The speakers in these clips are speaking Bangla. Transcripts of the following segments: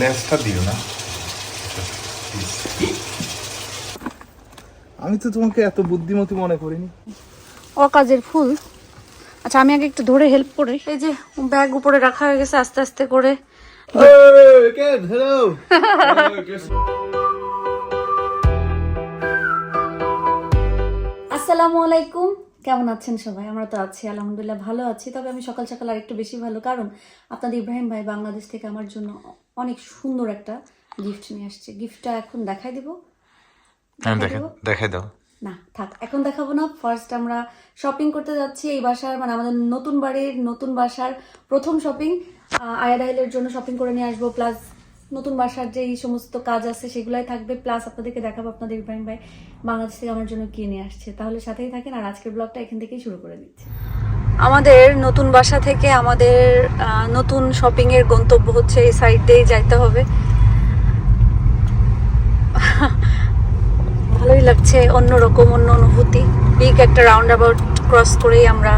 লেসটা দিও না। আমি তো তোমাকে এত বুদ্ধিমতী মনে করিনি। অকাজের ফুল। আচ্ছা আমি আগে একটু ধরে হেল্প করে। এই যে ব্যাগ উপরে রাখা হয়ে গেছে আস্তে আস্তে করে। আসসালামু আলাইকুম। কেমন আছেন সবাই? আমরা তো আছি আলহামদুলিল্লাহ ভালো আছি। তবে আমি সকাল সকাল আর একটু বেশি ভালো। কারণ আপনাদের ইব্রাহিম ভাই বাংলাদেশ থেকে আমার জন্য অনেক সুন্দর একটা গিফট নিয়ে আসছে। গিফটটা এখন দেখাই দিব। হ্যাঁ দেখাই দেখাই দাও। না থাক এখন দেখাবো না। ফার্স্ট আমরা শপিং করতে যাচ্ছি এই বাসার মানে আমাদের নতুন বাড়ির নতুন বাসার প্রথম শপিং আয়াদাইলের জন্য শপিং করে নিয়ে আসব। প্লাস নতুন বাসার যে এই সমস্ত কাজ আছে সেগুলাই থাকবে। প্লাস আপনাদেরকে দেখাবো আপনাদের ইব্রাহিম ভাই বাংলাদেশ থেকে আমার জন্য কি নিয়ে আসছে। তাহলে সাথেই থাকেন আর আজকের ব্লগটা এখান থেকেই শুরু করে দিচ্ছি। আমাদের নতুন বাসা থেকে আমাদের নতুন শপিং এর গন্তব্য হচ্ছে এই সাইড দিয়েই যাইতে হবে। ভালোই লাগছে অন্যরকম, অন্য অনুভূতি। বিগ একটা রাউন্ড অ্যাবাউট ক্রস করেই আমরা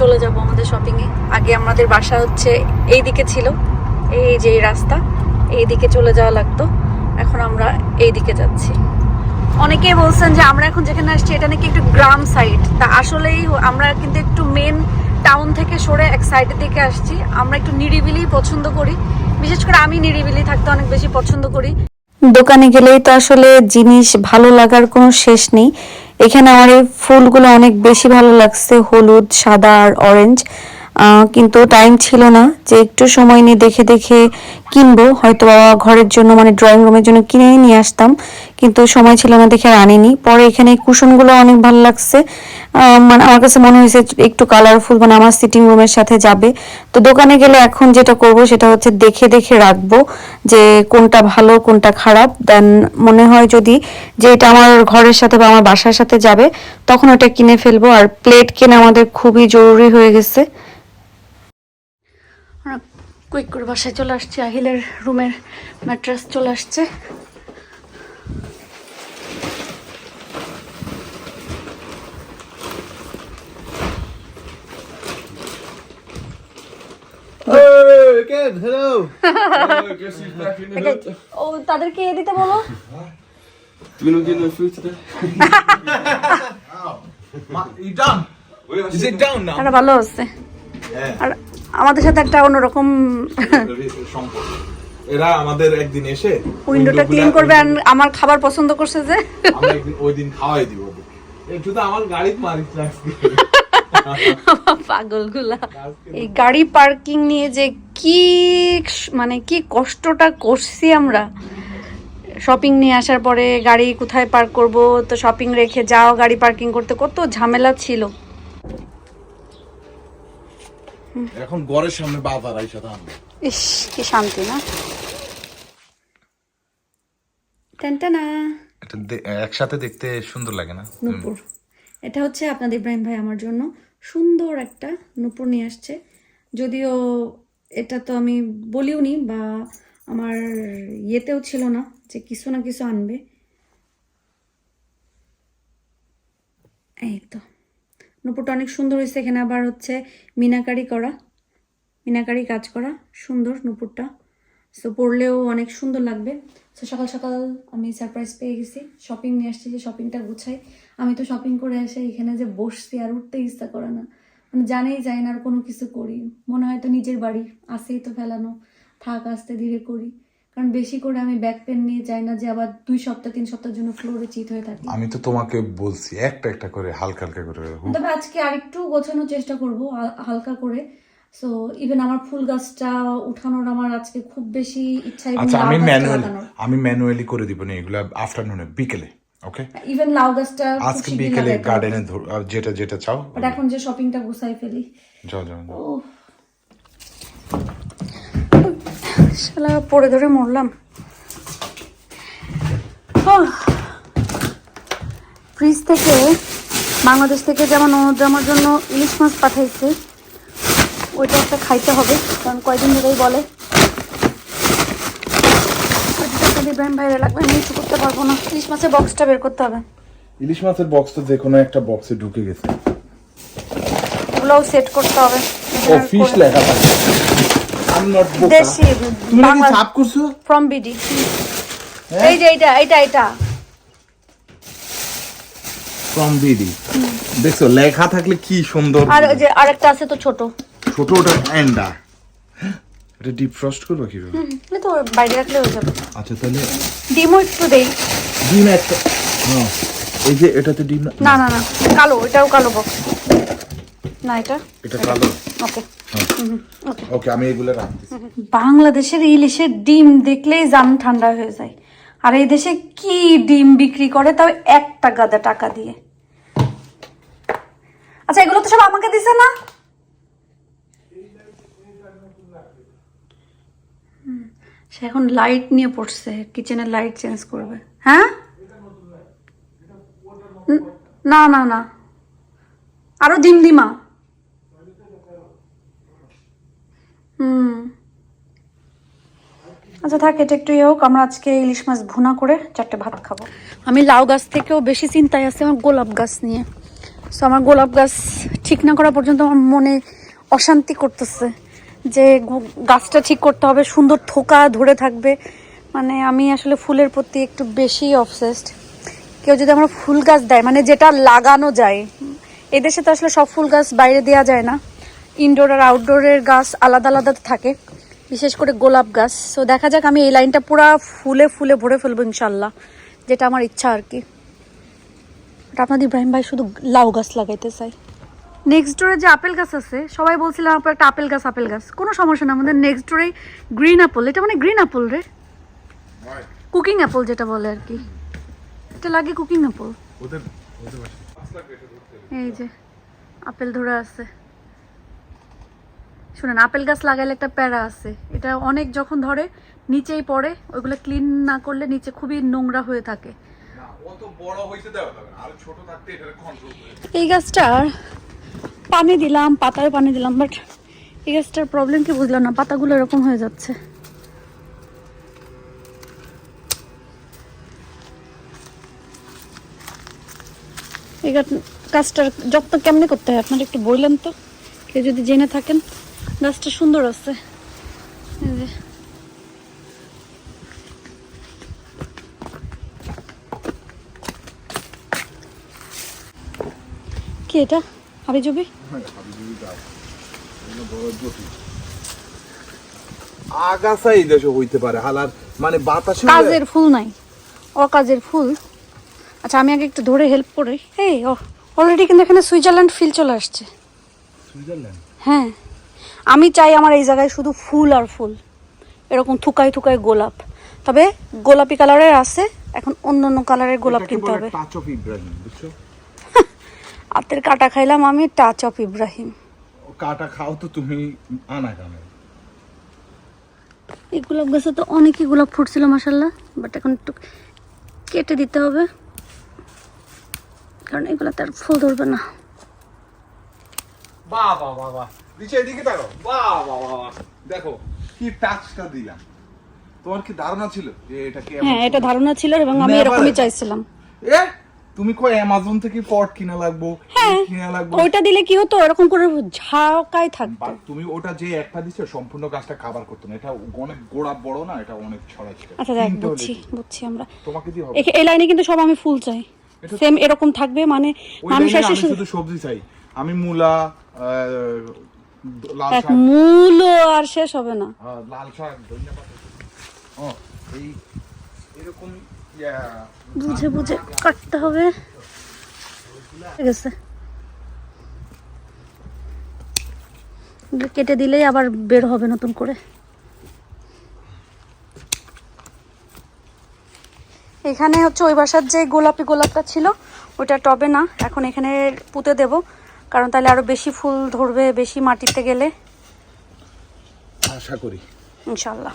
চলে যাব আমাদের শপিংয়ে আগে আমাদের বাসা হচ্ছে এই দিকে ছিল, এই যে রাস্তা। এই দিকে চলে যাওয়া লাগতো। এখন আমরা এই দিকে যাচ্ছি। অনেকেই বলছেন যে আমরা এখন যেখানে আসছি, এটা নাকি একটু গ্রাম সাইড তা আসলেই আমরা কিন্তু একটু মেন টাউন থেকে সরে এক সাইডের দিকে আসছি। আমরা একটু নিরিবিলি পছন্দ করি। বিশেষ করে আমি নিরিবিলি থাকতে অনেক বেশি পছন্দ করি। দোকানে গেলেই তো আসলে জিনিস ভালো লাগার কোনো শেষ নেই। এখানে আমার এই ফুলগুলো অনেক বেশি ভালো লাগছে। হলুদ, সাদা আর অরেঞ্জ কিন্তু টাইম ছিল না যে একটু সময় নিয়ে দেখে দেখে কিনবো। হয়তো বা ঘরের জন্য মানে ড্রয়িং রুমের জন্য কিনে নিয়ে আসতাম। কিন্তু সময় ছিল না দেখে আনিনি। পরে এখানে কুশনগুলো অনেক ভালো লাগছে। মানে আমার কাছে মনে হয়েছে একটু কালারফুল মানে আমার সিটিং রুমের সাথে যাবে। তো দোকানে গেলে এখন যেটা করব সেটা হচ্ছে দেখে দেখে রাখব যে কোনটা ভালো, কোনটা খারাপ। দেন মনে হয় যদি যে এটা আমার ঘরের সাথে বা আমার বাসার সাথে যাবে, তখন ওটা কিনে ফেলব। আর প্লেট কেনা আমাদের খুবই জরুরি হয়ে গেছে। কুইক করে বাসায় চলে আসছে। আহিলের রুমের ম্যাট্রাস চলে আসছে। ও তাদেরকে এ দিতে বলো। ভালো আছে। আর আমাদের সাথে একটা অন্যরকম এরা আমাদের একদিন এসে উইন্ডোটা ক্লিন করবে আর আমার খাবার পছন্দ করছে যে। আমরা একদিন ওই দিন খাওয়াই দিব একটু তো আমার গাড়ি মারিস লাগছে পাগলগুলা। এই গাড়ি পার্কিং নিয়ে যে কি মানে কি কষ্টটা করছি আমরা। শপিং নিয়ে আসার পরে গাড়ি কোথায় পার্ক করব? তো শপিং রেখে যাও গাড়ি পার্কিং করতে। কত ঝামেলা ছিল। এখন ঘরের সামনে বাজার আইসা দাম। ইস কি শান্তি না? টেনটানা। এটা একসাথে দেখতে সুন্দর লাগে না? নূপুর। এটা হচ্ছে আপনাদের ইব্রাহিম ভাই আমার জন্য। সুন্দর একটা নূপুর নিয়ে আসছে। যদিও এটা তো আমি বলিও নি বা আমার ইয়েতেও ছিল না যে কিছু না কিছু আনবে। এই তো। নূপুরটা অনেক সুন্দর হয়েছে এখানে আবার হচ্ছে মিনাকারি করা, মিনাকারি কাজ করা, সুন্দর নূপুরটা। সো পরলেও অনেক সুন্দর লাগবে। সো সকাল সকাল আমি সারপ্রাইজ পেয়ে গেছি। শপিং নিয়ে আসছি যে শপিংটা গুছাই। আমি তো শপিং করে এসে এখানে যে বসছি আর উঠতে ইচ্ছা করে না। মানে জানেই যায় না আর কোনো কিছু করি। মনে হয় তো নিজের বাড়ি আসেই তো ফেলানো। থাক, আস্তে ধীরে করি। কারণ বেশি করে আমি ব্যাক পেন নিয়ে যাই না যে আবার দুই সপ্তাহ তিন সপ্তাহের জন্য ফ্লোরে চিট হয়ে থাকি। আমি তো তোমাকে বলছি একটা একটা করে হালকা হালকা করে তবে আজকে আরেকটু গোছানোর চেষ্টা করব হালকা করে। সো ইভেন আমার ফুল গাছটা উঠানোর আমার আজকে খুব বেশি ইচ্ছা আচ্ছা আমি ম্যানুয়াল আমি ম্যানুয়ালি করে দিব না এগুলো আফটারনুনে বিকেলে ওকে ইভেন লাউ গাছটা আজকে বিকেলে। গার্ডেনে যেটা যেটা চাও বাট এখন যে শপিংটা গুছাই ফেলি। যাও যাও শালা পড়ে ধরে মরলাম। ফ্রিজ থেকে বাংলাদেশ থেকে যেমন অনুদ্র আমার জন্য ইলিশ মাছ পাঠাইছে ওইটা একটা খাইতে হবে কারণ কয়দিন ধরেই বলে। ইব্রাহিম লাগবে আমি কিছু করতে পারব না। ইলিশ মাছের বক্সটা বের করতে হবে। ইলিশ মাছের বক্স তো যে কোনো একটা বক্সে ঢুকে গেছে। ওগুলোও সেট করতে হবে। ও ফিশ লেখা থাকে। আম নট বোকা দেশি তুমি নাকি বাংলা করছ? ফ্রম বিডি হ্যাঁ? এই যে এটা এটা এটা ফ্রম বিডি দেখছ লেখা থাকলে কি সুন্দর। আর যে আরেকটা আছে তো ছোট। ছোট ওটা এন্ডা এটা ডিপ ফ্রস্ট করব কীভাবে? এই তো বাইরে রাখলে হয়ে যাবে। আচ্ছা তাহলে ডিমও একটু দেই। ডিম একটা হ্যাঁ এই যে এটাতে ডিম না। না না না কালো এটাও কালো বক্স না এটা? এটা কালো। ওকে ওকে। আমি এগুলো রাখতেছি। বাংলাদেশের ইলিশের ডিম দেখলেই জান ঠান্ডা হয়ে যায়। আর এই দেশে কি ডিম বিক্রি করে তাও একটা গাদা টাকা দিয়ে। আচ্ছা এগুলো তো সব আমাকে দিছে না? সে এখন লাইট নিয়ে পড়ছে কিচেনের লাইট চেঞ্জ করবে। হ্যাঁ? না না না। আরও ডিম দিমা হুম। আচ্ছা থাক, এটা একটু ইয়ে হোক, আমরা আজকে ইলিশ মাছ ভুনা করে চারটে ভাত খাব। আমি লাউ গাছ থেকেও বেশি চিন্তায় আছে, আমার গোলাপ গাছ নিয়ে। সো আমার গোলাপ গাছ ঠিক না করা পর্যন্ত আমার মনে অশান্তি করতেছে যে গাছটা ঠিক করতে হবে, সুন্দর থোকা ধরে থাকবে। মানে আমি আসলে ফুলের প্রতি একটু বেশি অবসেসড কেউ যদি আমার ফুল গাছ দেয় মানে যেটা লাগানো যায়। এদেশে তো আসলে সব ফুল গাছ বাইরে দেওয়া যায় না। ইনডোর আর আউটডোরের গাছ আলাদা আলাদা থাকে বিশেষ করে গোলাপ গাছ। সো দেখা যাক আমি এই লাইনটা পুরো ফুলে ফুলে ভরে ফেলব ইনশাল্লাহ যেটা আমার ইচ্ছা আর কি। আপনাদের ইব্রাহিম ভাই শুধু লাউ গাছ লাগাইতে চাই নেক্সট ডোরে যে আপেল গাছ আছে সবাই বলছিলাম আপনার একটা আপেল গাছ আপেল গাছ। কোনো সমস্যা না আমাদের নেক্সট ডোরে গ্রিন আপেল এটা মানে গ্রিন অ্যাপল রে। কুকিং অ্যাপল যেটা বলে আর কি। এটা লাগে কুকিং অ্যাপল ওদের এই যে আপেল ধরে আছে। শুনেন আপেল গাছ লাগাইলে একটা প্যারা আছে। এটা অনেক যখন ধরে নিচেই পড়ে ওইগুলো ক্লিন না করলে নিচে খুবই নোংরা হয়ে থাকে। এই গাছটার পানি দিলাম পাতায় পানি দিলাম বাট এই গাছটার প্রবলেম কি বুঝলাম না পাতাগুলো এরকম হয়ে যাচ্ছে। এই গাছ- গাছটার যত্ন কেমনে করতে হয়? আপনারা একটু বললেন তো কেউ যদি জেনে থাকেন। গাছটা সুন্দর আছে। এই যে। কি এটা? হাবি জবি আগাছা এই দেশে হইতে পারে হালার মানে বাতাসে কাজের ফুল নাই। অকাজের ফুল। আচ্ছা আমি আগে একটু ধরে হেল্প করে। এই অলরেডি কিন্তু এখানে সুইজারল্যান্ড ফিল চলে আসছে। সুইজারল্যান্ড? হ্যাঁ। আমি চাই আমার এই জায়গায় শুধু ফুল আর ফুল। এরকম থুকায় থুকায় গোলাপ। তবে গোলাপি কালারের আছে এখন অন্য অন্য কালারের গোলাপ কিনতে হবে। টাচ অফ ইব্রাহিম বুঝছ? হাতের কাটা খাইলাম আমি টাচ অফ ইব্রাহিম কাটা খাও তো তুমি আনা কামে এই গোলাপ গাছে তো অনেকই গোলাপ ফুটছিল মাসাল্লাহ বাট এখন একটু কেটে দিতে হবে। কারণ এগুলো তার ফুল ধরবে না। বাহ বাহ বাহ। নিচে এদিকে তাকো বাহ বাহ বাহ বাহ। দেখো কি টাচটা দিলাম। তোমার কি ধারণা ছিল যে এটা কি হ্যাঁ এটা ধারণা ছিল এবং আমি এরকমই চাইছিলাম। এ তুমি কই অ্যামাজন থেকে পট কিনা লাগবো হ্যাঁ কিনা লাগবো? ওইটা দিলে কি হতো? এরকম করে ঝাঁকায় থাকতো। তুমি ওটা যে একটা দিছো সম্পূর্ণ গাছটা কভার করতো না। এটা অনেক গোড়া বড় না এটা অনেক ছড়া ছিল। আচ্ছা দেখ বুঝছি বুঝছি আমরা। তোমাকে দিয়ে হবে। এই লাইনে কিন্তু সব আমি ফুল চাই। সেম এরকম থাকবে মানে মানুষ শুধু- সবজি চাই। আমি মূলা এক শাক। মূল আর শেষ হবে না। লাল শাক ধনিয়া পাতা। ও এই এরকম বুঝে বুঝে কাটতে হবে। ঠিক আছে কেটে দিলেই আবার বের হবে নতুন করে। এখানে হচ্ছে ওই বাসার যে গোলাপি গোলাপটা ছিল ওটা টবে না এখন এখানে পুঁতে দেব। কারণ তাহলে আরও বেশি ফুল ধরবে বেশি মাটিতে গেলে? আশা করি। ইনশাল্লাহ।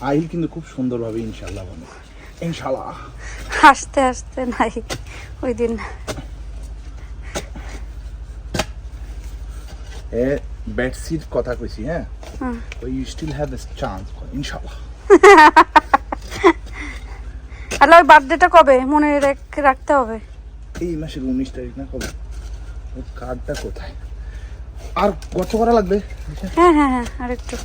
আহিল কিন্তু খুব সুন্দরভাবে ইনশাল্লাহ বলে ইনশাল্লাহ। আস্তে আস্তে নাই ওই দিন। এ বেডশিট কথা কইছি হ্যাঁ? ওই you still have a chance ইনশাল্লাহ। আল্লাহ বার্থডেটা কবে? মনে রেখ- রাখতে হবে। এই মাসের উনিশ তারিখ না কবে? কার্ডটা কোথায়? আর কত করা লাগবে? হ্যাঁ হ্যাঁ হ্যাঁ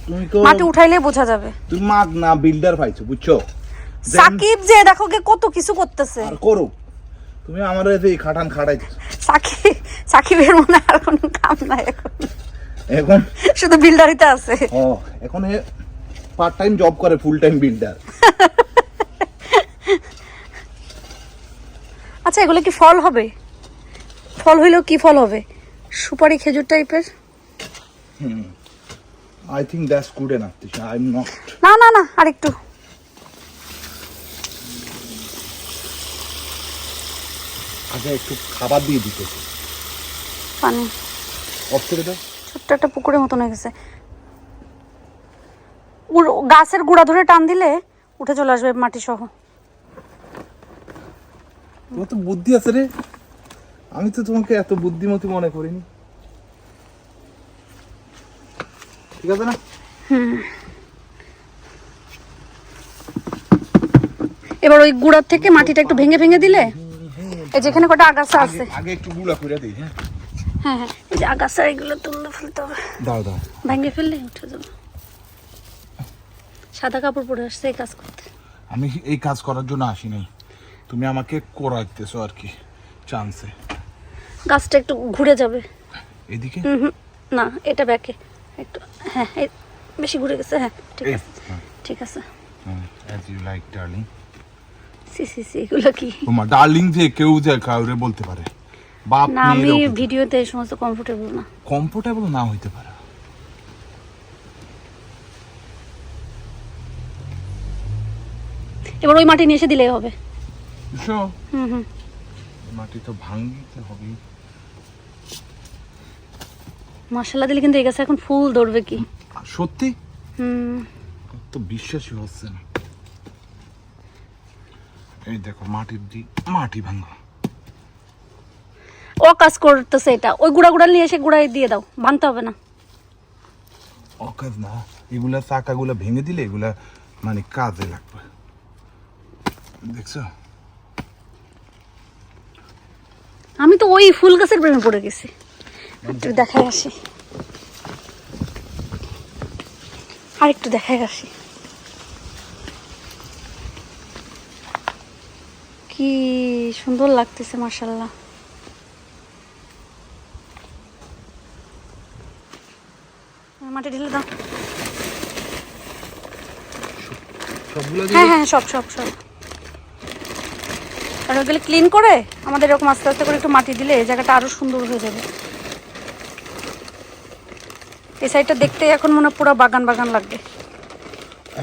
তুমি তো মাটি উঠাইলে বোঝা যাবে। তুমি মাগ না বিল্ডার পাইছো বুঝছ? সাকিব যে দেখো কে কত কিছু করতেছে। আর করো তুমি আমার এই খাটান খাটাইছো সাকিব সাকিবের মনে আর কোনো কাম নাই এখন। এখন শুধু বিল্ডারিতে আছে। ও এখন পার্ট টাইম জব করে ফুল টাইম বিল্ডার আচ্ছা এগুলো কি ফল হবে? ফল হইলেও কি ফল হবে? সুপারি খেজুর টাইপের I think that's good enough Tisha I am not না না না আরেকটু। আগে একটু খাবার দিয়ে দিতেছি পানি। অফ করে দাও। ছোট্ট একটা পুকুরের মতন হয়ে গেছে। গাছের গুঁড়া ধরে টান দিলে উঠে চলে আসবে মাটি সহ তো বুদ্ধি আছে রে। আমি তো তোমাকে এত বুদ্ধিমতী মনে করিনি। ঠিক আছে না? এবার ওই গুঁড়ার থেকে মাটিটা একটু ভেঙে ভেঙে দিলে? এই যেখানে কটা আগাছা আছে। আগে- একটু গুলা করে দিই হ্যাঁ। হ্যাঁ হ্যাঁ। এই যে আগাছা এগুলো তুললে ফেলতে হবে। দাও দাও। ভেঙে ফেললে উঠে যাবে। সাদা কাপড় পরে আসছে এই কাজ করতে। আমি এই কাজ করার জন্য আসি নাই তুমি আমাকে করাইতেছো আর কি চান্সে গাছটা একটু ঘুরে যাবে। এদিকে? না এটা ব্যাকে। একটু হ্যাঁ বেশি ঘুরে গেছে হ্যাঁ ঠিক আছে। হ্যাঁ, ঠিক আছে। as you like, darling. See see see এগুলো কি? তোমার ডার্লিং যে কেউ যে কাউরে বলতে পারে। বাপ না আমি ভিডিওতে এই সমস্ত কমফোর্টেবল না। কমফোর্টেবল না হইতে পারে। এবার ওই মাটি নিয়ে এসে দিলেই হবে। হুম হুম। মাটি তো ভাঙতে হবে মশলা দিলে কিন্তু এই গাছে এখন ফুল ধরবে কি? সত্যি? হুম। তো বিশ্বাসই হচ্ছে না। এই দেখো মাটির দি মাটি ভাঙা। ও কাজ করতেছে এটা। ওই গুঁড়া গুঁড়া নিয়ে এসে গুঁড়াই দিয়ে দাও ভাঙতে হবে না। অকাজ না এগুলা চাকাগুলা ভেঙে দিলে এগুলা মানে কাজে লাগবে। দেখছ? আমি তো ওই ফুল গাছের প্রেমে পড়ে গেছি। একটু দেখাই আসি। আর একটু দেখাই আসি। কি সুন্দর লাগতেছে মার্শাল্লাহ মাটি ঢেলে দাও। হ্যাঁ হ্যাঁ সব সব সব। আর ওগুলো ক্লিন করে আমাদের এরকম আস্তে আস্তে করে একটু মাটি দিলে এই জায়গাটা আরও সুন্দর হয়ে যাবে। এই সাইডটা দেখতেই এখন মনে পুরো বাগান বাগান লাগবে।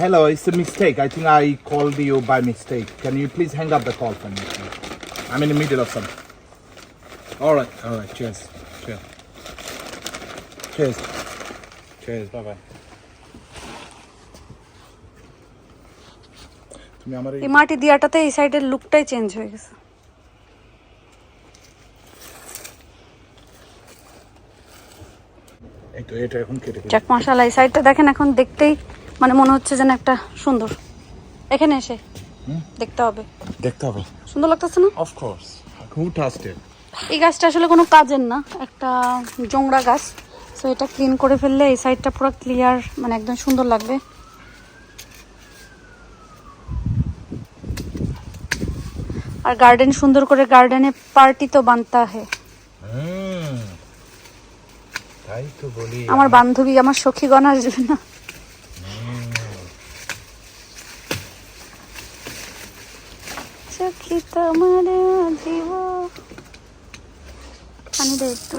Hello it's a mistake I think I call the you by mistake can you please hang up the call for me I am in the middle of some alright alright chess cheers cheers cheers bye bye এই মাটি দিয়াটাতে এই সাইডের লুকটাই চেঞ্জ হয়ে গেছে। তো এটা এখন কেটে কেটে যাক মাশাআল্লাহ এই সাইডটা দেখেন এখন দেখতেই মানে মনে হচ্ছে যেন একটা সুন্দর। এখানে এসে দেখতে হবে। দেখতে হবে। সুন্দর লাগতেছে না? অফ কোর্স হু ইট এই গাছটা আসলে কোনো কাজের না একটা জংড়া গাছ। সো এটা ক্লিন করে ফেললে এই সাইডটা পুরো ক্লিয়ার মানে একদম সুন্দর লাগবে। আর গার্ডেন সুন্দর করে গার্ডেনে পার্টি তো বানতা হে। তাই তো বলি আমার বান্ধবী আমার সখীগণ আসবে না। সখী তোমার জীব। পানি দে একটু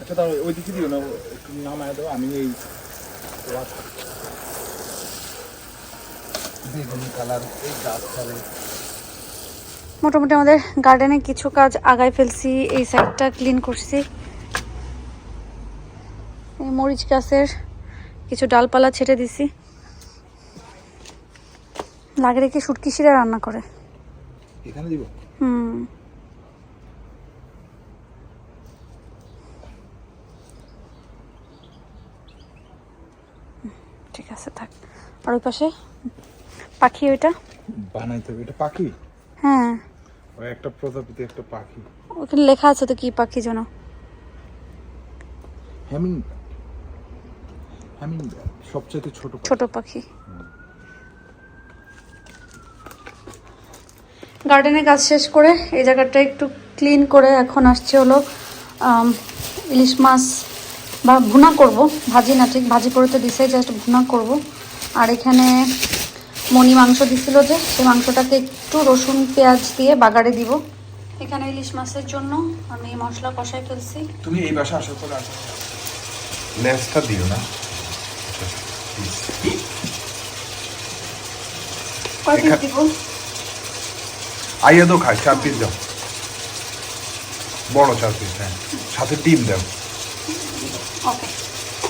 আচ্ছা তাও ওই দিকে দিও না একটু নামায় দাও আমি এই বেগুনি কালার এই গাছ মোটামুটি আমাদের গার্ডেনে কিছু কাজ আগায় ফেলছি এই সাইডটা ক্লিন করছি। এই মরিচ গাছের কিছু ডালপালা ছেটে দিছি। লাগে রেখে সুটকিসিরা রান্না করে। এখানে দিব? হুম। ঠিক আছে থাক। আর ওই পাশে পাখি ওইটা? বানাইতে হবে। এটা পাখি? হ্যাঁ। ওই একটা প্রজাপতি একটা পাখি। ওখানে লেখা আছে তো কি পাখি যেন। হ্যামিং হ্যামিং সবচেয়ে ছোট ছোট পাখি। গার্ডেনের কাজ শেষ করে এই জায়গাটা একটু ক্লিন করে এখন আসছে হলো ইলিশ মাছ বা ভুনা করব। ভাজি না ঠিক? ভাজি করে তো দিছে জাস্ট ভুনা করব। আর এখানে মনি মাংস দিছিল যে সেই মাংসটাকে একটু রসুন পেঁয়াজ দিয়ে বাগারে দিব। এখানে ইলিশ মাছের জন্য আমি মশলা কষাই ফেলছি। তুমি এই বাসা আসার পর আসো লেসটা দিও না। আইয়া দাও খাই চার পিস দাও। বড় চার পিস হ্যাঁ। সাথে ডিম দাও।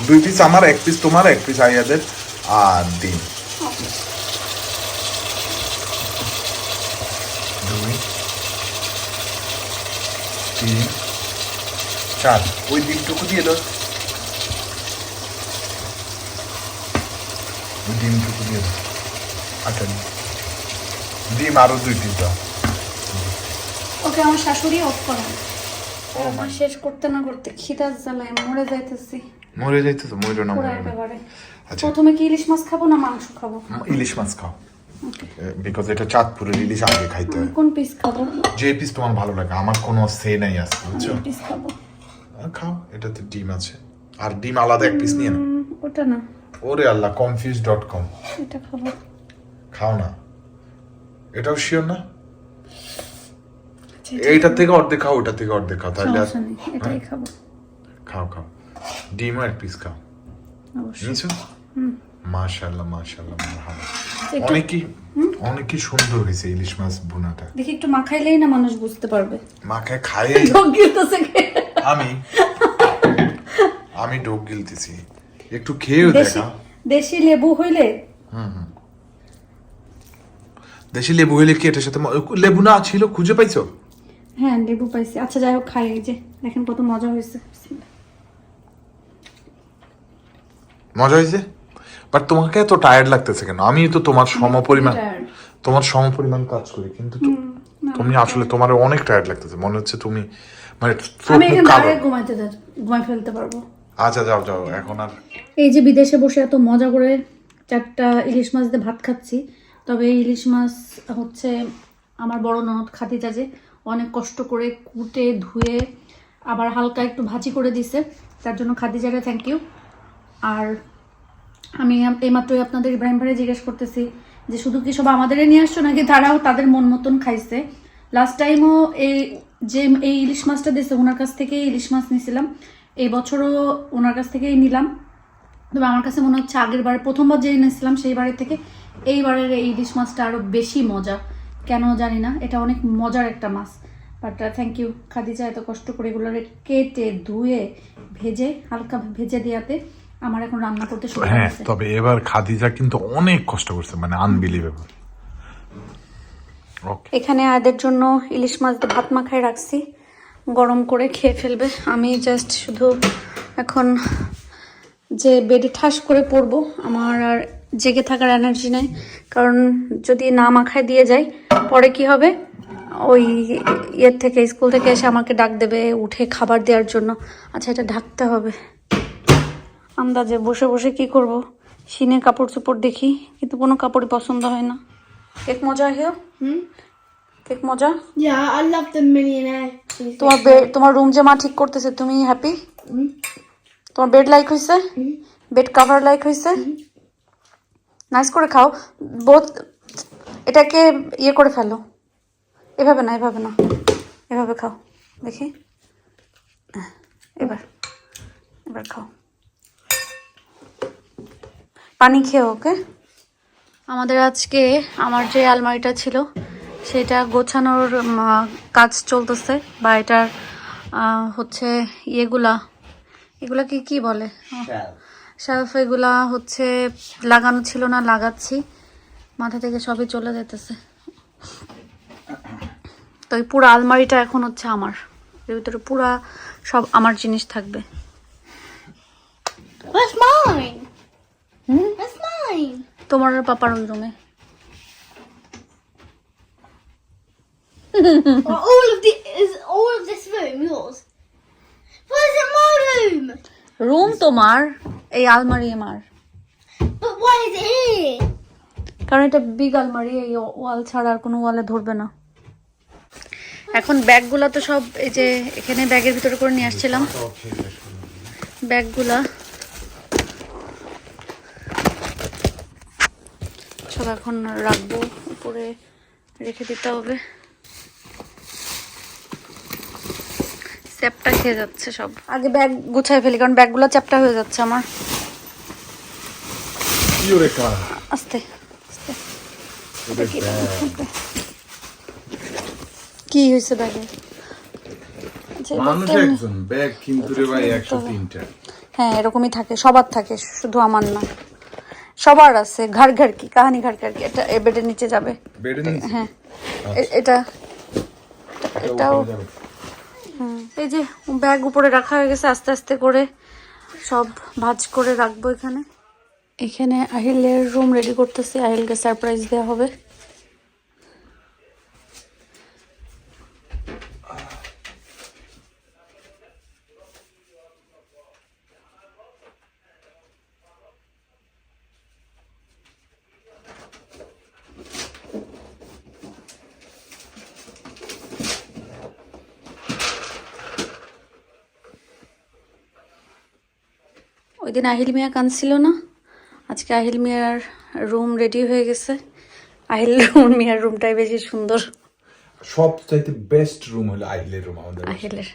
দুই পিস আমার এক পিস তোমার এক পিস আইয়াদের আর ডিম। দুই তিন চার। ওই ডিমটুকু দিয়ে দাও। ডিমটুকু দিয়ে দাও আচ্ছা ডিম। আরও দুই পিস দাও ওকে আমার শাশুড়ি অফ করেন আমার শেষ করতে না করতে খিদার জ্বালায় মরে যাইতেছি। মরে যাইতে তো মরে না। মরে আচ্ছা। প্রথমে কি ইলিশ মাছ খাব না মাংস খাব? ইলিশ মাছ খাও। বিকজ এটা চাঁদপুরের ইলিশ আগে খাইতে হয়। কোন পিস খাব? যে পিস তোমার ভালো লাগে আমার কোনো সে নাই আছে বুঝছ? পিস খাব। খাও এটাতে ডিম আছে। আর ডিম আলাদা এক পিস নিয়ে না ওটা না। ওরে আল্লাহ কনফিউজ ডট কম এটা খাব। খাও না। এটাও শিওর না? এইটার থেকে অর্ধেক খাও ওটার থেকে অর্ধেক খাও তাহলে আর- এটাই খাব। খাও খাও। ডিমও এক পিস খাও। মাশাল্লাহ মাশাল্লাহ মারহাবা। অনেকই অনেকই সুন্দর হয়েছে ইলিশ মাছ ভুনাটা। দেখি একটু মাখাইলেই না মানুষ বুঝতে পারবে? মাখায় কে? আমি আমি ডোক গিলতেছি। একটু খেয়েও দেখা। দেশি লেবু হইলে? দেশি লেবু হইলে কি এটার সাথে লেবু না ছিল খুঁজে পাইছো? হ্যাঁ লেবু পাইছি। আচ্ছা যাই হোক খাই এই যে। দেখেন কত মজা হয়েছে মজা হয়েছে বাট তোমাকে এত টায়ার্ড লাগতেছে কেন? আমি তো তোমার সমপরিমাণ. তোমার সমপরিমাণ কাজ করি কিন্তু তুমি আসলে তোমার অনেক টায়ার্ড লাগতেছে। মনে হচ্ছে তুমি মানে আমি এখানে ঘুমাইতে ঘুমাই ফেলতে পারব। আচ্ছা যাও যাও, এখন আর এই যে বিদেশে বসে এত মজা করে চারটা ইলিশ মাছ দিয়ে ভাত খাচ্ছি, তবে এই ইলিশ মাছ হচ্ছে আমার বড় ননদ খাদিজা যে অনেক কষ্ট করে কুটে, ধুয়ে, আবার হালকা একটু ভাজি করে দিছে। তার জন্য খাদিজাকে থ্যাংক ইউ আর আমি আম- এইমাত্রই আপনাদের ইব্রাহিম ভাইরে জিজ্ঞেস করতেছি যে, শুধু কি সব আমাদের নিয়ে আসছো নাকি তারাও তাদের মন মতন খাইছে? লাস্ট টাইমও এই যে, এই ইলিশ মাছটা দিয়েছে ওনার কাছ থেকেই ইলিশ মাছ নিয়েছিলাম এই বছরও ওনার কাছ থেকেই নিলাম। তবে আমার কাছে মনে হচ্ছে আগের বার প্রথমবার যে এনেছিলাম সেই বারের থেকে এইবারের এই ইলিশ মাছটা আরও বেশি মজা। কেন জানি না এটা অনেক মজার একটা মাছ। বাট থ্যাংক ইউ খাদিজা এত কষ্ট করে এগুলো কেটে ধুয়ে ভেজে হালকা ভেজে দেওয়াতে আমার এখন রান্না করতে শুরু হ্যাঁ তবে এবার খাদিজা কিন্তু অনেক কষ্ট করছে মানে আনবিলিভেবল এখানে আয়াদের জন্য ইলিশ মাছ দিয়ে ভাত মাখায় রাখছি। গরম করে খেয়ে ফেলবে। আমি জাস্ট শুধু এখন যে বেডে ঠাস করে পড়ব, আমার আর জেগে থাকার এনার্জি নেই। কারণ যদি না মাখায় দিয়ে যাই, পরে কি হবে? ওই ইয়ের থেকে স্কুল থেকে এসে আমাকে ডাক দেবে উঠে খাবার দেওয়ার জন্য। আচ্ছা এটা ঢাকতে হবে। আন্দাজে বসে বসে কি করব? সিনে কাপড় চোপড় দেখি, কিন্তু কোনো কাপড়ই পছন্দ হয় না। কেক মজা হেও কেক মজা? Yeah, I love the millionaire. তোমার তোমার রুম যে মা ঠিক করতেছে তুমি হ্যাপি তোমার বেড লাইক হয়েছে বেড কভার লাইক হয়েছে নাইস করে খাও। বোধ এটাকে ইয়ে করে ফেলো। এভাবে না এভাবে না। এভাবে খাও। দেখি। হ্যাঁ, এবার। এবার খাও। পানি খেও ওকে? আমাদের আজকে আমার যে আলমারিটা ছিল সেটা গোছানোর কাজ চলতেছে বা এটার হচ্ছে ইয়েগুলা এগুলা কি কি বলে শেলফ এগুলা হচ্ছে লাগানো ছিল না লাগাচ্ছি। মাথা থেকে সবই চলে যেতেছে। তো এই পুরো আলমারিটা এখন হচ্ছে আমার। এর ভিতরে পুরা সব আমার জিনিস থাকবে. তোমার পাপার ওই রুমে Well, all of the is all of this room yours? Where's it my room? Room তোমার এই আলমারি আমার But why is it here? কারণ এটা বিগ আলমারি এই ওয়াল ছাড়া আর কোনো ওয়ালে ধরবে না এখন ব্যাগগুলা তো সব এই যে এখানে ব্যাগের ভিতরে করে নিয়ে আসছিলাম ব্যাগগুলা সব এখন রাখব উপরে রেখে দিতে হবে চ্যাপটা খেয়ে যাচ্ছে সব। আগে ব্যাগ গুছাই ফেলি কারণ ব্যাগগুলো চ্যাপটা হয়ে যাচ্ছে আমার। আস্তে আস্তে। কি হয়েছে ব্যাগে? আচ্ছা, হ্যাঁ এরকমই থাকে সবার থাকে শুধু আমার না। সবার আছে ঘর ঘর কি কাহানি ঘর ঘর কি এটা বেডের নিচে যাবে। হ্যাঁ এটা এটাও এই যে ব্যাগ উপরে রাখা হয়ে গেছে, আস্তে আস্তে করে সব ভাজ করে রাখব এখানে। এখানে আহিলের রুম রেডি করতেছি, আহিলকে সারপ্রাইজ দেওয়া হবে। ওই দিন আহিল মিয়া কাঁদছিল না। আজকে আহিল মিয়ার রুম রেডি হয়ে গেছে। আহিল মিয়ার রুমটাই বেশি সুন্দর। সব চাইতে বেস্ট রুম হলো আইলের রুম আমাদের আহিলের।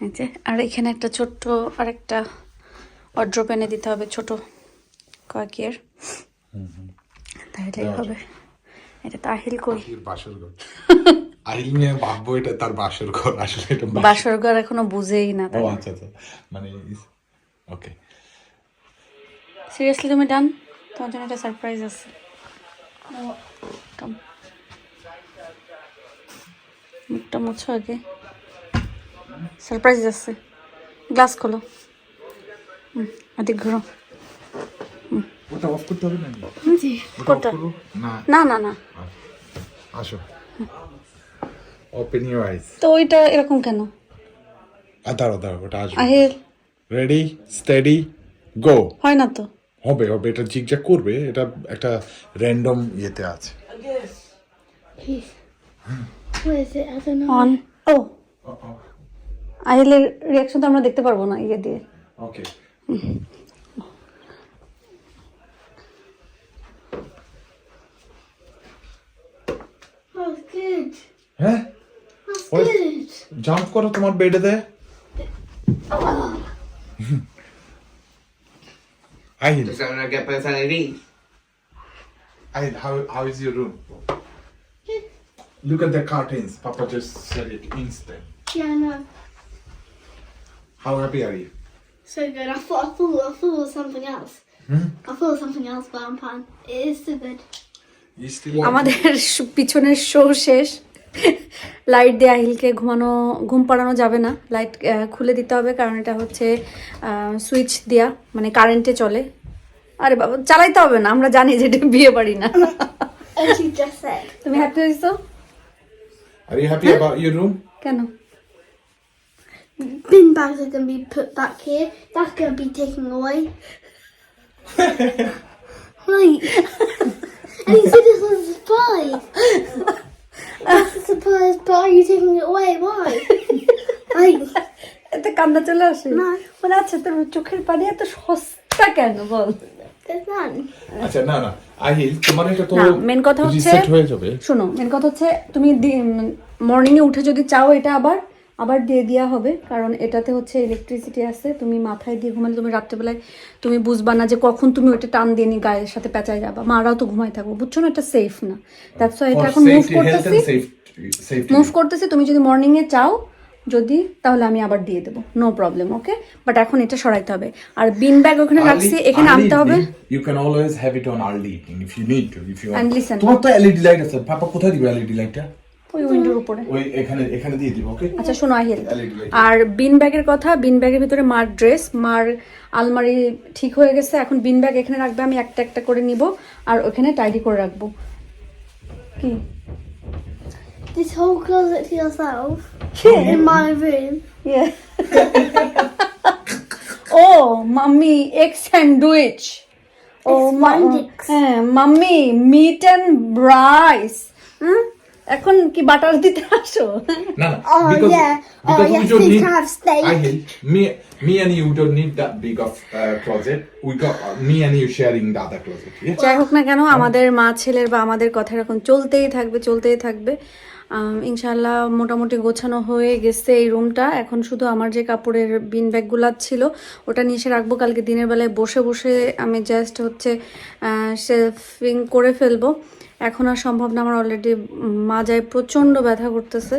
এই যে আর এখানে একটা ছোট্ট আরেকটা অড্রপ এনে দিতে হবে ছোট কয়েকের তাহলেই হবে। এটা তো আহিল কই? বাসর ঘর ভাববো এটা তার বাসর ঘর আসলে এটা বাসর- ঘর এখনও বুঝেই না ও আচ্ছা আচ্ছা। মানে ওকে। সিরিয়াসলি তুমি ডান তোমার জন্য একটা সারপ্রাইজ আছে। Come. মুখটা মুছো আগে। সারপ্রাইজ আছে। গ্লাস খোলো। হুম, এদিক ঘুরো। ওটা অফ করতে হবে না কোনটা না। না না না। আসো। ওপেন ইউর আইস তো ওইটা এরকম কেন? দাঁড়াও দাঁড়াও ওটা আসবে। আহিল। রেডি স্টেডি গো হয় না তো? হবে হবে এটা জিগজ্যাগ করবে এটা একটা র্যান্ডম ইয়েতে আছে। Please. What is it? I don't know. অন ও আহিলের রিয়াকশন তো আমরা দেখতে পারব না ইয়ে দিয়ে। Okay That's good. হ্যাঁ? Good. জাম্প করো তোমার বেডে দে Ahil Just gonna get personality. Ahil how how is your room look at the curtains papa just said it instant Yeah, no. how happy are you So good. I thought I thought I thought it was something else. I thought it was something else, but I'm fine. It is so good. you still আমাদের পিছনের শো শেষ লাইট দিয়ে আহিলকে ঘুমানো ঘুম পাড়ানো যাবে না লাইট খুলে দিতে হবে কারণ এটা হচ্ছে সুইচ দেয়া মানে কারেন্টে চলে আরে বাবা চালাইতে হবে না আমরা জানি যে এটা বিয়ে বাড়ি না. তুমি হ্যাপি হয়েছো are you happy about your room কেন Bin bags are gonna be put back here. That's gonna be taken away. right. and you said this was a surprise. That's a surprise, but are taking it away? Why? right. এতে কান্না চলে আসে না। মানে আচ্ছা তোর চোখের পানি এত সস্তা কেন বল আচ্ছা না না আহিল তোমার এটা তো মেন কথা হচ্ছে শোনো মেন কথা হচ্ছে তুমি মর্নিং এ উঠে যদি চাও এটা আবার আবার দিয়ে দেওয়া হবে কারণ এটাতে হচ্ছে ইলেকট্রিসিটি আছে তুমি মাথায় দিয়ে ঘুমালে তুমি রাত্রেবেলায় তুমি বুঝবা না যে কখন তুমি ওটা টান দিয়ে নি গায়ের সাথে পেঁচায় যাবা। মারাও তো ঘুমাই থাকব বুঝছ না? এটা সেফ না। দ্যাটস ওয়াই এটা এখন মুভ করতেছি. মুভ করতেছি তুমি যদি মর্নিং এ চাও যদি তাহলে আমি আবার দিয়ে দেবো। নো প্রবলেম ওকে বাট এখন এটা সরাইতে হবে। আর বিন ব্যাগ ওখানে রাখছি এখানে আনতে হবে। can always have it on early evening if you need to. If you want. তোমার তো এলইডি লাইট আছে পাপা কোথায় দিবে এলইডি লাইটটা উপরে ওই এখানে এখানে দিয়ে দিব ওকে আচ্ছা শোনো আহিল আর বিন ব্যাগের কথা বিন ব্যাগের ভিতরে মার ড্রেস মার আলমারি ঠিক হয়ে গেছে এখন বিন ব্যাগ এখানে রাখবে আমি একটা একটা করে নিব আর ওখানে টাইডি করে রাখব কি this whole closet to yourself Yeah. in my room. Yeah. oh, mommy, egg sandwich. Oh, It's ma- Wondix. হ্যাঁ মাম্মি এখন কি বাটার দিতে আসো No, no. Because. Because we don't need. I have steak? I mean, me, me and you don't need that big of uh, closet. We got uh, me and you sharing the other closet. যাই হোক না কেন আমাদের মা ছেলের বা আমাদের কথা এখন চলতেই থাকবে চলতেই থাকবে ইনশাল্লাহ মোটামুটি গোছানো হয়ে গেছে এই রুমটা এখন শুধু আমার যে কাপড়ের বিন ব্যাগগুলো ছিল ওটা নিয়ে এসে রাখব কালকে দিনের বেলায় বসে বসে আমি জাস্ট হচ্ছে শেলফিং করে ফেলব এখন আর সম্ভব না আমার অলরেডি মাজায় প্রচণ্ড ব্যথা করতেছে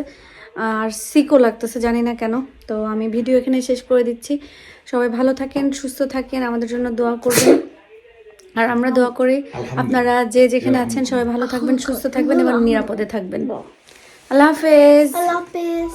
আর সিকও লাগতেছে জানি না কেন। তো আমি ভিডিও এখানে শেষ করে দিচ্ছি। সবাই ভালো থাকেন সুস্থ থাকেন আমাদের জন্য দোয়া করবেন। আর আমরা দোয়া করি আপনারা যে যেখানে আছেন সবাই ভালো থাকবেন সুস্থ থাকবেন এবং নিরাপদে থাকবেন। আল্লাহ হাফেজ। love this.